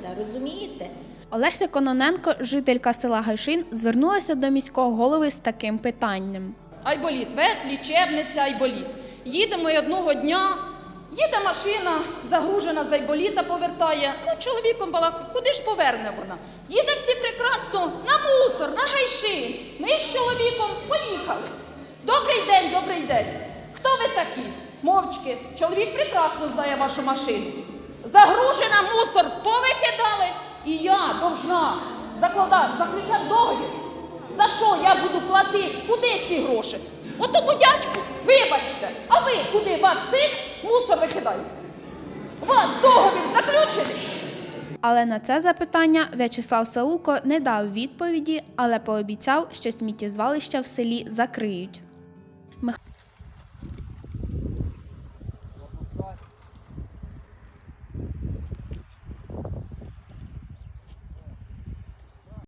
все, розумієте? Олеся Кононенко, жителька села Гайшин, звернулася до міського голови з таким питанням. Айболіт, вет, лічебниця, айболіт. Їдемо і одного дня, їде машина, загружена з айболіта, повертає. Ну, чоловіком балакає, куди ж поверне вона? Їде всі прекрасно на мусор, на гайшин. Ми з чоловіком поїхали. Добрий день, добрий день. Хто ви такі? Мовчки. Чоловік прекрасно знає вашу машину. Загружена мусор і я должна закладати, заключати договір. За що я буду платити? Куди ці гроші? От тому дядьку, вибачте, а ви куди ваш син мусор викидаєте? У вас договір заключений? Але на це запитання В'ячеслав Саулко не дав відповіді, але пообіцяв, що сміттєзвалища в селі закриють.